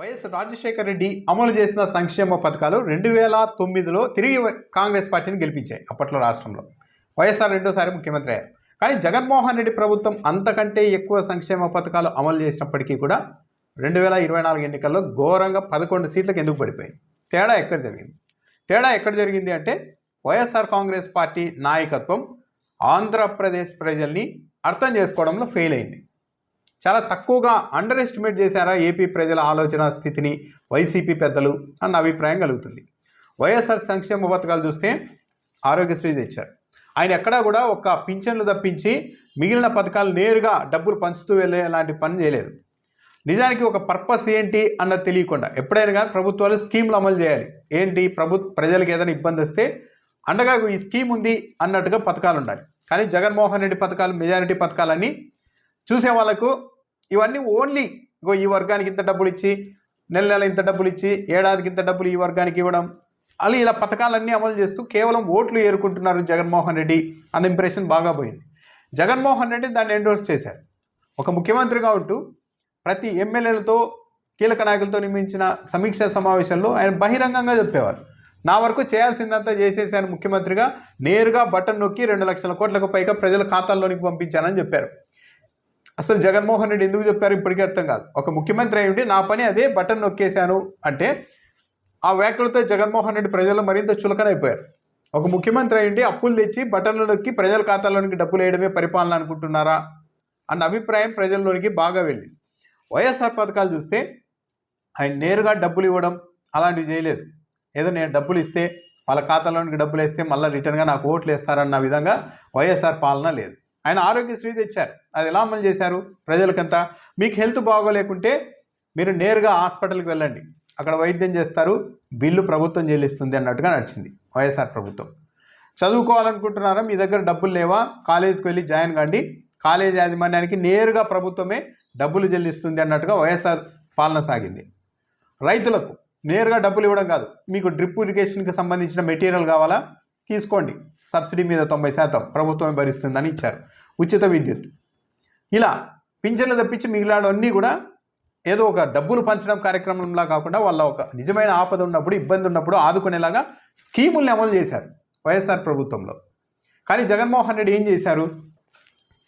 YS Rajasekhara Reddy అమలు చేసిన సంక్షేమ పథకాలు రెండు వేల తొమ్మిదిలో తిరిగి కాంగ్రెస్ పార్టీని గెలిపించాయి అప్పట్లో రాష్ట్రంలో. వైఎస్ఆర్ రెండోసారి ముఖ్యమంత్రి అయ్యారు. కానీ జగన్మోహన్ రెడ్డి ప్రభుత్వం అంతకంటే ఎక్కువ సంక్షేమ పథకాలు అమలు చేసినప్పటికీ కూడా రెండు వేల ఇరవై నాలుగు ఎన్నికల్లో ఘోరంగా పదకొండు సీట్లకు ఎందుకు పడిపోయింది? తేడా ఎక్కడ జరిగింది? తేడా ఎక్కడ జరిగింది అంటే వైఎస్ఆర్ కాంగ్రెస్ పార్టీ నాయకత్వం ఆంధ్రప్రదేశ్ ప్రజల్ని అర్థం చేసుకోవడంలో ఫెయిల్ అయింది. చాలా తక్కువగా అండర్ ఎస్టిమేట్ చేశారా ఏపీ ప్రజల ఆలోచన స్థితిని వైసీపీ పెద్దలు అన్న అభిప్రాయం కలుగుతుంది. వైఎస్ఆర్ సంక్షేమ పథకాలు చూస్తే ఆరోగ్యశ్రీ తెచ్చారు. ఆయన ఎక్కడా కూడా ఒక పింఛన్లు తప్పించి మిగిలిన పథకాలు నేరుగా డబ్బులు పంచుతూ వెళ్ళే లాంటి పని చేయలేదు. నిజానికి ఒక పర్పస్ ఏంటి అన్నది తెలియకుండా ఎప్పుడైనా కానీ ప్రభుత్వాలు స్కీమ్లు అమలు చేయాలి. ఏంటి? ప్రభు ప్రజలకు ఏదైనా ఇబ్బంది వస్తే అండగా ఈ స్కీమ్ ఉంది అన్నట్టుగా పథకాలు ఉండాలి. కానీ జగన్మోహన్ రెడ్డి పథకాలు మెజారిటీ పథకాలన్నీ చూసే వాళ్ళకు ఇవన్నీ ఓన్లీ ఇగో ఈ వర్గానికి ఇంత డబ్బులు ఇచ్చి నెల నెల ఇంత డబ్బులు ఇచ్చి ఏడాదికి ఇంత డబ్బులు ఈ వర్గానికి ఇవ్వడం అలా ఇలా పథకాలన్నీ అమలు చేస్తూ కేవలం ఓట్లు ఏరుకుంటున్నారు జగన్మోహన్ రెడ్డి అన్న ఇంప్రెషన్ బాగా పోయింది. జగన్మోహన్ రెడ్డి దాన్ని ఎండోర్స్ చేశారు. ఒక ముఖ్యమంత్రిగా ఉంటూ ప్రతి ఎమ్మెల్యేలతో కీలక నాయకులతో నియమించిన సమీక్షా సమావేశంలో ఆయన బహిరంగంగా చెప్పేవారు. నా వరకు చేయాల్సిందంతా చేసేసాను ముఖ్యమంత్రిగా నేరుగా బటన్ నొక్కి రెండు లక్షల కోట్లకు పైగా ప్రజల ఖాతాల్లోనికి పంపించానని చెప్పారు. అసలు జగన్మోహన్ రెడ్డి ఎందుకు చెప్పారు ఇప్పటికీ అర్థం కాదు. ఒక ముఖ్యమంత్రి అయ్యుండి నా పని అదే బటన్ నొక్కేశాను అంటే ఆ వ్యాఖ్యలతో జగన్మోహన్ రెడ్డి ప్రజలు మరింత చులకనైపోయారు. ఒక ముఖ్యమంత్రి అయి ఉండి అప్పులు తెచ్చి బటన్లు నొక్కి ప్రజల ఖాతాలోనికి డబ్బులు వేయడమే పరిపాలన అనుకుంటున్నారా అన్న అభిప్రాయం ప్రజల్లోనికి బాగా వెళ్ళింది. వైఎస్ఆర్ పథకాలు చూస్తే ఆయన నేరుగా డబ్బులు ఇవ్వడం అలాంటివి చేయలేదు. ఏదో నేను డబ్బులు ఇస్తే వాళ్ళ ఖాతాలోనికి డబ్బులు వేస్తే మళ్ళీ రిటర్న్గా నాకు ఓట్లు వేస్తారన్న విధంగా వైఎస్ఆర్ పాలన లేదు. ఆయన ఆరోగ్యశ్రీ తెచ్చారు. అది ఎలా అమలు చేశారు? ప్రజలకంతా. మీకు హెల్త్ బాగోలేకుంటే మీరు నేరుగా హాస్పిటల్కి వెళ్ళండి. అక్కడ వైద్యం చేస్తారు. బిల్లు ప్రభుత్వం చెల్లిస్తుంది అన్నట్టుగా నడిచింది వైఎస్ఆర్ ప్రభుత్వం. చదువుకోవాలనుకుంటున్నారా? మీ దగ్గర డబ్బులు లేవా? కాలేజీకి వెళ్ళి జాయిన్ కండి. కాలేజ్ యాజమాన్యానికి నేరుగా ప్రభుత్వమే డబ్బులు చెల్లిస్తుంది అన్నట్టుగా వైఎస్ఆర్ పాలన సాగింది. రైతులకు నేరుగా డబ్బులు ఇవ్వడం కాదు. మీకు డ్రిప్ ఇరిగేషన్కి సంబంధించిన మెటీరియల్ కావాలా? తీసుకోండి. సబ్సిడీ మీద తొంభై శాతం ప్రభుత్వమే భరిస్తుందని ఇచ్చారు. ఉచిత విద్యుత్. ఇలా పింఛన్లు తప్పించి మిగిలినవన్నీ కూడా ఏదో ఒక డబ్బులు పంచడం కార్యక్రమంలా కాకుండా వాళ్ళ ఒక నిజమైన ఆపద ఉన్నప్పుడు ఇబ్బంది ఉన్నప్పుడు ఆదుకునేలాగా స్కీముల్ని అమలు చేశారు వైఎస్ఆర్ ప్రభుత్వంలో. కానీ జగన్మోహన్ రెడ్డి ఏం చేశారు?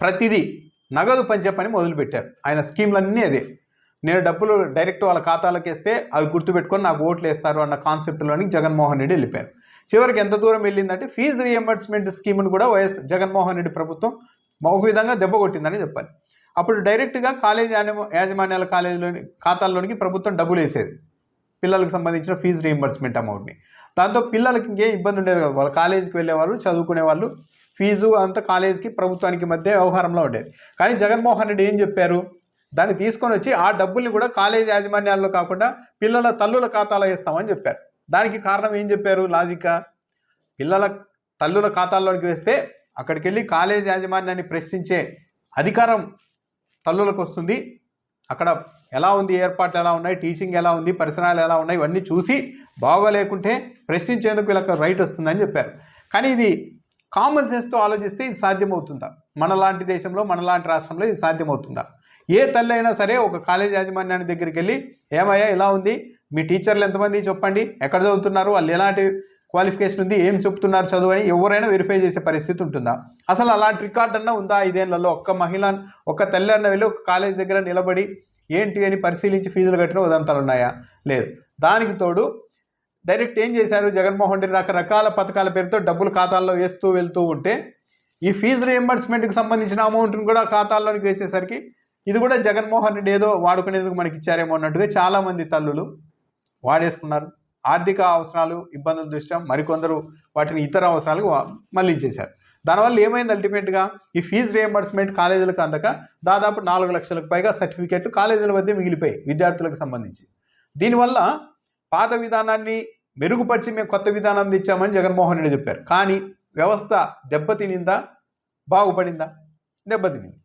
ప్రతిదీ నగదు పంచే పని మొదలుపెట్టారు. ఆయన స్కీమ్లన్నీ అదే. నేను డబ్బులు డైరెక్ట్ వాళ్ళ ఖాతాలకు వేస్తే అవి గుర్తుపెట్టుకొని నాకు ఓట్లు వేస్తారు అన్న కాన్సెప్ట్లోని జగన్మోహన్ రెడ్డి వెళ్ళిపోయారు. చివరికి ఎంత దూరం వెళ్ళిందంటే ఫీజు రియంబర్స్మెంట్ స్కీమ్ను కూడా వైఎస్ జగన్మోహన్ రెడ్డి ప్రభుత్వం ఒక విధంగా దెబ్బ కొట్టిందని చెప్పాలి. అప్పుడు డైరెక్ట్గా కాలేజ్ యాజమాన్యాల కాలేజీలోని ఖాతాల్లోనికి ప్రభుత్వం డబ్బులు వేసేది. పిల్లలకు సంబంధించిన ఫీజు రీఎంబర్స్మెంట్ అమౌంట్ని దాంతో పిల్లలకి ఇంకేం ఇబ్బంది ఉండేది కదా. వాళ్ళు కాలేజీకి వెళ్ళేవాళ్ళు చదువుకునే వాళ్ళు ఫీజు అంతా కాలేజీకి ప్రభుత్వానికి మధ్య వ్యవహారంలో ఉండేది. కానీ జగన్మోహన్ రెడ్డి ఏం చెప్పారు? దాన్ని తీసుకొని వచ్చి ఆ డబ్బుల్ని కూడా కాలేజీ యాజమాన్యాల్లో కాకుండా పిల్లల తల్లుల ఖాతాలో వేస్తామని చెప్పారు. దానికి కారణం ఏం చెప్పారు లాజిక్గా? పిల్లల తల్లుల ఖాతాల్లోకి వేస్తే అక్కడికి వెళ్ళి కాలేజ్ యాజమాన్యాన్ని ప్రశ్నించే అధికారం తల్లులకు వస్తుంది. అక్కడ ఎలా ఉంది ఏర్పాట్లు ఎలా ఉన్నాయి టీచింగ్ ఎలా ఉంది పరిసరాలు ఎలా ఉన్నాయి ఇవన్నీ చూసి బాగోలేకుంటే ప్రశ్నించేందుకు వీళ్ళకి రైట్ వస్తుందని చెప్పారు. కానీ ఇది కామన్ సెన్స్తో ఆలోచిస్తే ఇది సాధ్యమవుతుందా? మనలాంటి దేశంలో మనలాంటి రాష్ట్రంలో ఇది సాధ్యమవుతుందా? ఏ తల్లి అయినా సరే ఒక కాలేజ్ యాజమాన్యాన్ని దగ్గరికి వెళ్ళి ఏమయ్యా ఇలా ఉంది? మీ టీచర్లు ఎంతమంది చెప్పండి? ఎక్కడ చదువుతున్నారు? వాళ్ళు ఎలాంటి క్వాలిఫికేషన్ ఉంది? ఏం చెప్తున్నారు చదువు అని ఎవరైనా వెరిఫై చేసే పరిస్థితి ఉంటుందా? అసలు అలాంటి రికార్డ్ అన్నా ఉందా ఐదేళ్ళలో? ఒక్క మహిళ ఒక్క తల్లి అన్న వెళ్ళి ఒక కాలేజ్ దగ్గర నిలబడి ఏంటి అని పరిశీలించి ఫీజులు కట్టిన ఉదంతాలు ఉన్నాయా? లేదు. దానికి తోడు డైరెక్ట్ ఏం చేశారు? జగన్మోహన్ రెడ్డి రకరకాల పథకాల పేరుతో డబ్బులు ఖాతాల్లో వేస్తూ వెళ్తూ ఉంటే ఈ ఫీజు రియంబర్స్మెంట్కి సంబంధించిన అమౌంట్ని కూడా ఖాతాల్లోనికి వేసేసరికి ఇది కూడా జగన్మోహన్ రెడ్డి ఏదో వాడుకునేందుకు మనకి ఇచ్చారేమో అన్నట్టుగా చాలామంది తల్లులు వాడేసుకున్నారు. ఆర్థిక అవసరాలు ఇబ్బందుల దృష్ట్యా మరికొందరు వాటిని ఇతర అవసరాలకు వా- మళ్ళించేశారు దానివల్ల ఏమైంది అల్టిమేట్గా? ఈ ఫీజు రియంబర్స్మెంట్ కాలేజీలకు అందక దాదాపు నాలుగు లక్షలకు పైగా సర్టిఫికెట్లు కాలేజీల మధ్య మిగిలిపోయాయి విద్యార్థులకు సంబంధించి. దీనివల్ల పాత విధానాన్ని మెరుగుపరిచి మేము కొత్త విధానం తెచ్చామని జగన్మోహన్ రెడ్డి చెప్పారు. కానీ వ్యవస్థ దెబ్బతినిందా? బాగుపడిందా? దెబ్బతినింది.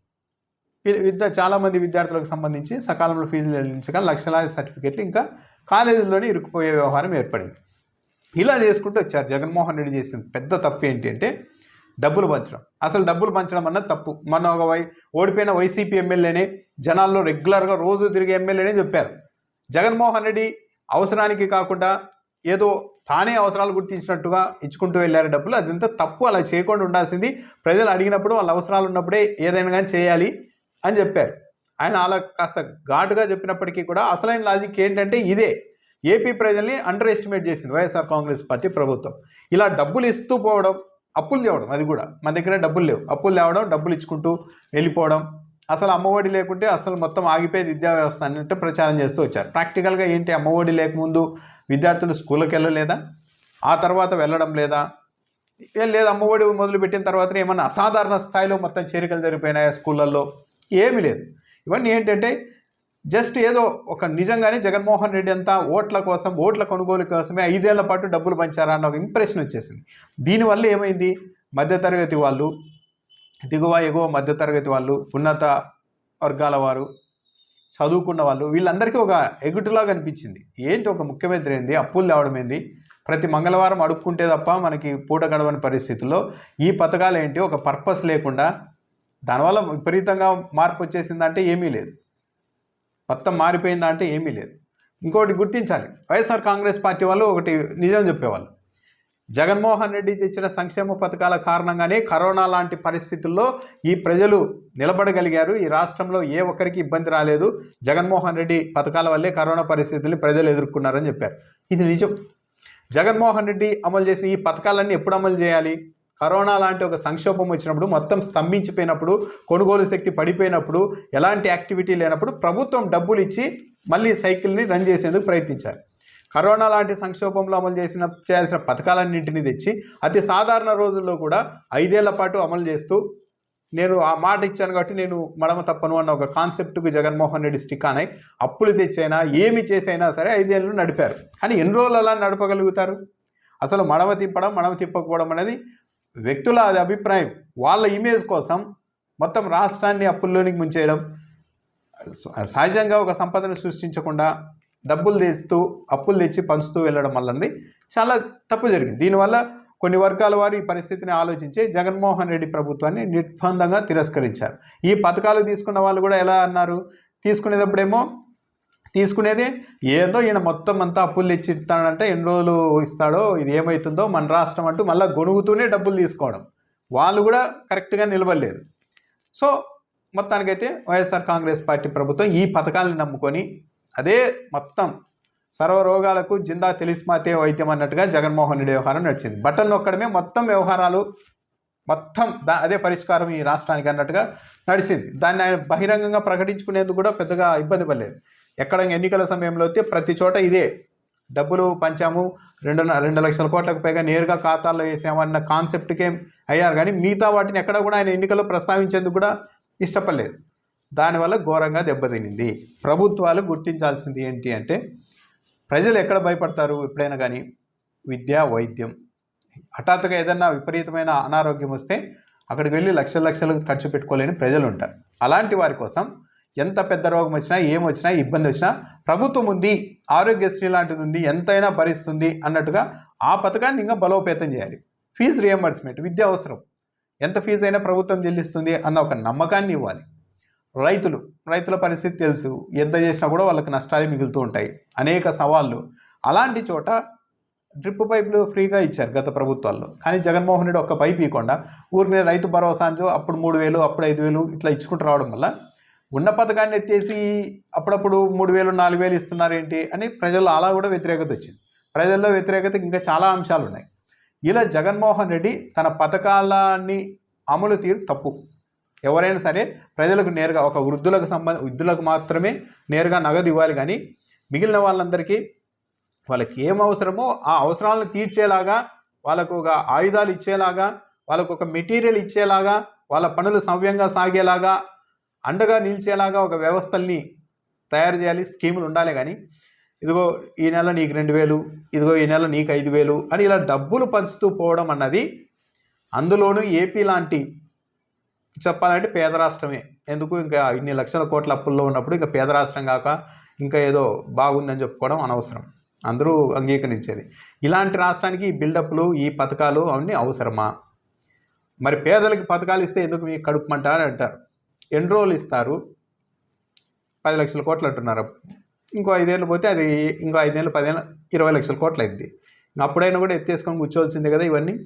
విద్య చాలామంది విద్యార్థులకు సంబంధించి సకాలంలో ఫీజులు చెల్లించక లక్షలాది సర్టిఫికెట్లు ఇంకా కాలేజీల్లోనే ఇరుక్కుపోయే వ్యవహారం ఏర్పడింది. ఇలా చేసుకుంటూ వచ్చారు జగన్మోహన్ రెడ్డి చేసిన పెద్ద తప్పు ఏంటి అంటే డబ్బులు పంచడం. అసలు డబ్బులు పంచడం అన్నది తప్పు. మన ఒక వై ఓడిపోయిన వైసీపీ ఎమ్మెల్యేనే జనాల్లో రెగ్యులర్గా రోజు తిరిగే ఎమ్మెల్యేనే చెప్పారు. జగన్మోహన్ రెడ్డి అవసరానికి కాకుండా ఏదో తానే అవసరాలు గుర్తించినట్టుగా ఇచ్చుకుంటూ వెళ్ళారు డబ్బులు. అదంతా తప్పు. అలా చేయకుండా ఉండాల్సింది ప్రజలు అడిగినప్పుడు వాళ్ళ అవసరాలు ఉన్నప్పుడే ఏదైనా కానీ చేయాలి. అని చెప్పారు. ఆయన అలా కాస్త ఘాటుగా చెప్పినప్పటికీ కూడా అసలైన లాజిక్ ఏంటంటే ఇదే. ఏపీ ప్రజల్ని అండర్ ఎస్టిమేట్ చేసింది వైఎస్ఆర్ కాంగ్రెస్ పార్టీ ప్రభుత్వం. ఇలా డబ్బులు ఇస్తూ పోవడం అప్పులు తేవడం అది కూడా. మన దగ్గర డబ్బులు లేవు. అప్పులు తేవడం డబ్బులు ఇచ్చుకుంటూ వెళ్ళిపోవడం అసలు అమ్మఒడి లేకుంటే అసలు మొత్తం ఆగిపోయేది విద్యా వ్యవస్థ అన్నట్టు ప్రచారం చేస్తూ వచ్చారు. ప్రాక్టికల్గా ఏంటి అమ్మఒడి లేకముందు విద్యార్థులు స్కూల్కి వెళ్ళలేదా? ఆ తర్వాత వెళ్ళడం లేదా? లేదు అమ్మఒడి మొదలుపెట్టిన తర్వాత ఏమన్నా అసాధారణ స్థాయిలో మొత్తం చేరికలు జరిగిపోయినాయా స్కూళ్ళల్లో? ఏమీ లేదు. ఇవన్నీ ఏంటంటే జస్ట్ ఏదో ఒక నిజంగానే జగన్మోహన్ రెడ్డి అంతా ఓట్ల కోసం ఓట్ల కొనుగోలు కోసమే ఐదేళ్ళ పాటు డబ్బులు పంచారా అన్న ఒక ఇంప్రెషన్ వచ్చేసింది. దీనివల్ల ఏమైంది? మధ్యతరగతి వాళ్ళు దిగువ ఎగువ మధ్యతరగతి వాళ్ళు ఉన్నత వర్గాల వారు చదువుకున్న వాళ్ళు వీళ్ళందరికీ ఒక ఎగుటులా కనిపించింది ఏంటి ఒక ముఖ్యమంత్రి ఏంది? అప్పులు తేవడం ఏంది? ప్రతి మంగళవారం అడుక్కుంటే తప్ప మనకి పూట గడవని పరిస్థితుల్లో ఈ పథకాలు ఏంటి? ఒక పర్పస్ లేకుండా దానివల్ల విపరీతంగా మార్పు వచ్చేసిందంటే ఏమీ లేదు. మొత్తం మారిపోయిందా అంటే ఏమీ లేదు. ఇంకోటి గుర్తించాలి. వైఎస్ఆర్ కాంగ్రెస్ పార్టీ వాళ్ళు ఒకటి నిజం చెప్పేవాళ్ళు. జగన్మోహన్ రెడ్డి తెచ్చిన సంక్షేమ పథకాల కారణంగానే కరోనా లాంటి పరిస్థితుల్లో ఈ ప్రజలు నిలబడగలిగారు. ఈ రాష్ట్రంలో ఏ ఒక్కరికి ఇబ్బంది రాలేదు. జగన్మోహన్ రెడ్డి పథకాల వల్లే కరోనా పరిస్థితుల్ని ప్రజలు ఎదుర్కొన్నారని చెప్పారు. ఇది నిజం. జగన్మోహన్ రెడ్డి అమలు చేసిన ఈ పథకాలన్నీ ఎప్పుడు అమలు చేయాలి? కరోనా లాంటి ఒక సంక్షోభం వచ్చినప్పుడు మొత్తం స్తంభించిపోయినప్పుడు కొనుగోలు శక్తి పడిపోయినప్పుడు ఎలాంటి యాక్టివిటీ లేనప్పుడు ప్రభుత్వం డబ్బులు ఇచ్చి మళ్ళీ సైకిల్ని రన్ చేసేందుకు ప్రయత్నించారు కరోనా లాంటి సంక్షోభంలో అమలు చేసిన చేయాల్సిన పథకాలన్నింటినీ తెచ్చి అతి సాధారణ రోజుల్లో కూడా ఐదేళ్ళ పాటు అమలు చేస్తూ నేను ఆ మాట ఇచ్చాను కాబట్టి నేను మడమ తప్పను అన్న ఒక కాన్సెప్ట్కి జగన్మోహన్ రెడ్డి స్టిక్ ఆనాయి అప్పులు తెచ్చైనా ఏమి చేసైనా సరే ఐదేళ్ళు నడిపారు. కానీ ఎన్ని రోజులు అలా నడపగలుగుతారు? అసలు మడమ తిప్పడం మడమ తిప్పకపోవడం అనేది వ్యక్తుల అది అభిప్రాయం. వాళ్ళ ఇమేజ్ కోసం మొత్తం రాష్ట్రాన్ని అప్పుల్లోనికి ముంచేయడం. సహజంగా ఒక సంపదను సృష్టించకుండా డబ్బులు తెస్తూ అప్పులు తెచ్చి పంచుతూ వెళ్ళడం వల్లంది చాలా తప్పు జరిగింది. దీనివల్ల కొన్ని వర్గాల వారు ఈ పరిస్థితిని ఆలోచించి జగన్మోహన్ రెడ్డి ప్రభుత్వాన్ని నిర్బంధంగా తిరస్కరించారు. ఈ పథకాలు తీసుకున్న వాళ్ళు కూడా ఎలా అన్నారు? తీసుకునేటప్పుడేమో తీసుకునేది? ఏందో ఈయన మొత్తం అంతా అప్పులు తెచ్చి ఇస్తాడంటే ఎన్ని రోజులు ఇస్తాడో ఇది ఏమవుతుందో మన రాష్ట్రం అంటూ మళ్ళీ గొనుగుతూనే డబ్బులు తీసుకోవడం. వాళ్ళు కూడా కరెక్ట్గా నిలబడలేదు. సో మొత్తానికైతే వైఎస్ఆర్ కాంగ్రెస్ పార్టీ ప్రభుత్వం ఈ పథకాలను నమ్ముకొని అదే మొత్తం సర్వరోగాలకు జిందా తెలిసిమాతే వైద్యం అన్నట్టుగా జగన్మోహన్ రెడ్డి వ్యవహారం నడిచింది. బటన్ నొక్కడమే మొత్తం వ్యవహారాలు మొత్తం దా అదే పరిష్కారం ఈ రాష్ట్రానికి అన్నట్టుగా నడిచింది. దాన్ని ఆయన బహిరంగంగా ప్రకటించుకునేందుకు కూడా పెద్దగా ఇబ్బంది పడలేదు. ఎక్కడ ఎన్నికల సమయంలో అయితే ప్రతి చోట ఇదే. డబ్బులు పంచాము రెండు రెండు లక్షల కోట్లకు పైగా నేరుగా ఖాతాల్లో వేసామన్న కాన్సెప్ట్కే అయ్యారు. కానీ మిగతా వాటిని ఎక్కడ కూడా ఆయన ఎన్నికల్లో ప్రస్తావించేందుకు కూడా ఇష్టపడలేదు. దానివల్ల ఘోరంగా దెబ్బతినింది ప్రభుత్వాలు గుర్తించాల్సింది ఏంటి అంటే ప్రజలు ఎక్కడ భయపడతారు ఎప్పుడైనా కానీ? విద్య వైద్యం. హఠాత్తుగా ఏదన్నా విపరీతమైన అనారోగ్యం వస్తే అక్కడికి వెళ్ళి లక్షల లక్షలు ఖర్చు పెట్టుకోలేని ప్రజలు ఉంటారు. అలాంటి వారి కోసం ఎంత పెద్ద రోగం వచ్చినా ఏం వచ్చినా ఇబ్బంది వచ్చినా ప్రభుత్వం ఉంది ఆరోగ్యశ్రీ లాంటిది ఉంది ఎంతైనా భరిస్తుంది అన్నట్టుగా ఆ పథకాన్ని ఇంకా బలోపేతం చేయాలి. ఫీజు రియంబర్స్మెంట్ విద్య అవసరం. ఎంత ఫీజు అయినా ప్రభుత్వం చెల్లిస్తుంది అన్న ఒక నమ్మకాన్ని ఇవ్వాలి. రైతులు రైతుల పరిస్థితి తెలుసు. ఎంత చేసినా కూడా వాళ్ళకి నష్టాలు మిగులుతూ ఉంటాయి. అనేక సవాళ్ళు. అలాంటి చోట డ్రిప్ పైపులు ఫ్రీగా ఇచ్చారు గత ప్రభుత్వాల్లో. కానీ జగన్మోహన్ రెడ్డి ఒక్క పైపు ఇవ్వకుండా ఊరికి రైతు భరోసా అంచు అప్పుడు మూడు వేలు అప్పుడు ఐదు వేలు ఇట్లా ఇచ్చుకుంటూ రావడం వల్ల ఉన్న పథకాన్ని ఎత్తేసి అప్పుడప్పుడు మూడు వేలు నాలుగు వేలు ఇస్తున్నారేంటి అని ప్రజల్లో అలా కూడా వ్యతిరేకత వచ్చింది. ప్రజల్లో వ్యతిరేకత ఇంకా చాలా అంశాలు ఉన్నాయి. ఇలా జగన్మోహన్ రెడ్డి తన పథకాలని అమలు తీరు తప్పు. ఎవరైనా సరే ప్రజలకు నేరుగా ఒక వృద్ధులకు సంబంధ వృద్ధులకు మాత్రమే నేరుగా నగదు ఇవ్వాలి కానీ మిగిలిన వాళ్ళందరికీ వాళ్ళకి ఏం అవసరమో ఆ అవసరాలను తీర్చేలాగా వాళ్ళకు ఒక ఆయుధాలు ఇచ్చేలాగా వాళ్ళకు ఒక మెటీరియల్ ఇచ్చేలాగా వాళ్ళ పనులు సవ్యంగా సాగేలాగా అండగా నిలిచేలాగా ఒక వ్యవస్థల్ని తయారు చేయాలి స్కీములు ఉండాలి కానీ ఇదిగో ఈ నెల నీకు రెండు వేలు ఇదిగో ఈ నెల నీకు ఐదు వేలు అని ఇలా డబ్బులు పంచుతూ పోవడం అన్నది అందులోనూ ఏపీ లాంటి చెప్పాలంటే పేద రాష్ట్రమే. ఎందుకు? ఇంకా ఇన్ని లక్షల కోట్ల అప్పుల్లో ఉన్నప్పుడు ఇంకా పేద రాష్ట్రం కాక ఇంకా ఏదో బాగుందని చెప్పుకోవడం అనవసరం. అందరూ అంగీకరించేది. ఇలాంటి రాష్ట్రానికి ఈ బిల్డప్లు ఈ పథకాలు అవన్నీ అవసరమా? మరి పేదలకి పథకాలు ఇస్తే ఎందుకు మీకు కడుపుమంట అని అంటారు. ఎన్ని రోజులు ఇస్తారు. పది లక్షల కోట్లు అంటున్నారు. ఇంకో ఐదేళ్ళు పోతే అది ఇంకో ఐదేళ్ళు పదేళ్ళు ఇరవై లక్షల కోట్లు అయింది అప్పుడైనా కూడా ఎత్తేసుకొని కూర్చోవలసిందే కదా ఇవన్నీ.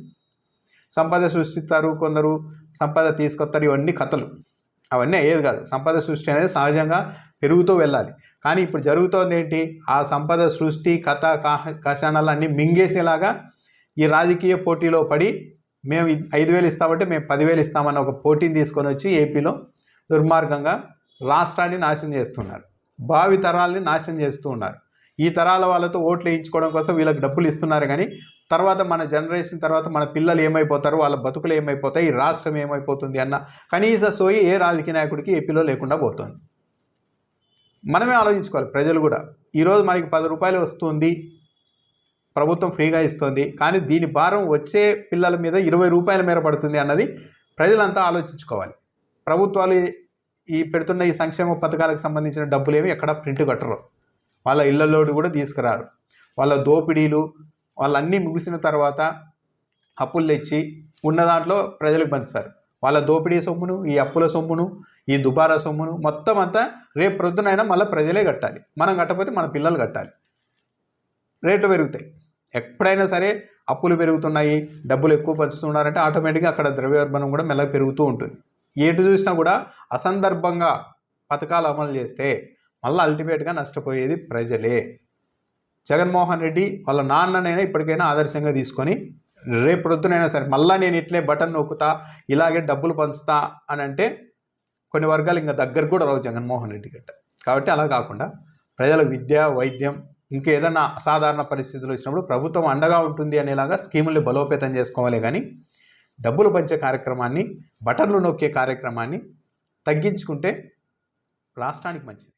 సంపద సృష్టిస్తారు కొందరు సంపద తీసుకొస్తారు ఇవన్నీ కథలు. అవన్నీ అయ్యేది కాదు. సంపద సృష్టి అనేది సహజంగా పెరుగుతూ వెళ్ళాలి. కానీ ఇప్పుడు జరుగుతోంది ఏంటి? ఆ సంపద సృష్టి కథ కాహ- అన్నీ మింగేసేలాగా ఈ రాజకీయ పోటీలో పడి మేము ఐదు వేలు ఇస్తామంటే మేము పదివేలు ఇస్తామన్న ఒక పోటీని తీసుకొని వచ్చి ఏపీలో దుర్మార్గంగా రాష్ట్రాన్ని నాశనం చేస్తున్నారు. భావి తరాల్ని నాశనం చేస్తూ ఉన్నారు. ఈ తరాల వాళ్ళతో ఓట్లు వేయించుకోవడం కోసం వీళ్ళకి డబ్బులు ఇస్తున్నారు కానీ తర్వాత మన జనరేషన్ తర్వాత మన పిల్లలు ఏమైపోతారు వాళ్ళ బతుకులు ఏమైపోతాయి ఈ రాష్ట్రం ఏమైపోతుంది అన్న కనీస సోయి ఏ రాజకీయ నాయకుడికి ఏపీలో లేకుండా పోతుంది. మనమే ఆలోచించుకోవాలి ప్రజలు కూడా. ఈరోజు మనకి పది రూపాయలు వస్తుంది ప్రభుత్వం ఫ్రీగా ఇస్తుంది కానీ దీని భారం వచ్చే పిల్లల మీద ఇరవై రూపాయల మేర పడుతుంది అన్నది ప్రజలంతా ఆలోచించుకోవాలి. ప్రభుత్వాలు ఈ పెడుతున్న ఈ సంక్షేమ పథకాలకు సంబంధించిన డబ్బులు ఏమి ఎక్కడ ప్రింట్ కట్టరు. వాళ్ళ ఇళ్ళలోడు కూడా తీసుకురారు. వాళ్ళ దోపిడీలు వాళ్ళన్నీ ముగిసిన తర్వాత అప్పులు తెచ్చి ఉన్న దాంట్లో ప్రజలకు పంచుతారు. వాళ్ళ దోపిడీ సొమ్మును ఈ అప్పుల సొమ్మును ఈ దుబారా సొమ్మును మొత్తం అంతా రేపు ప్రొద్దునైనా మళ్ళీ ప్రజలే కట్టాలి. మనం కట్టకపోతే మన పిల్లలు కట్టాలి. రేట్లు పెరుగుతాయి. ఎప్పుడైనా సరే అప్పులు పెరుగుతున్నాయి డబ్బులు ఎక్కువ పంచుతున్నారంటే ఆటోమేటిక్గా అక్కడ ద్రవ్యోల్బణం కూడా మెల్లగా పెరుగుతూ ఉంటుంది. ఏటు చూసినా కూడా అసందర్భంగా పథకాలు అమలు చేస్తే మళ్ళీ అల్టిమేట్గా నష్టపోయేది ప్రజలే. జగన్మోహన్ రెడ్డి వాళ్ళ నాన్ననైనా ఇప్పటికైనా ఆదర్శంగా తీసుకొని రేపు సరే మళ్ళీ నేను ఇట్లే బటన్ నొక్కుతా ఇలాగే డబ్బులు పంచుతా అని అంటే కొన్ని వర్గాలు ఇంకా దగ్గర కూడా రావు జగన్మోహన్ రెడ్డి గట్ట. కాబట్టి అలా కాకుండా ప్రజల విద్య వైద్యం ఇంకేదన్నా అసాధారణ పరిస్థితులు వచ్చినప్పుడు ప్రభుత్వం అండగా ఉంటుంది అనేలాగా స్కీముల్ని బలోపేతం చేసుకోవాలి కానీ డబ్బులు పంచే కార్యక్రమాన్ని బటన్లు నొక్కే కార్యక్రమాన్ని తగ్గించుకుంటే రాష్ట్రానికి మంచిది.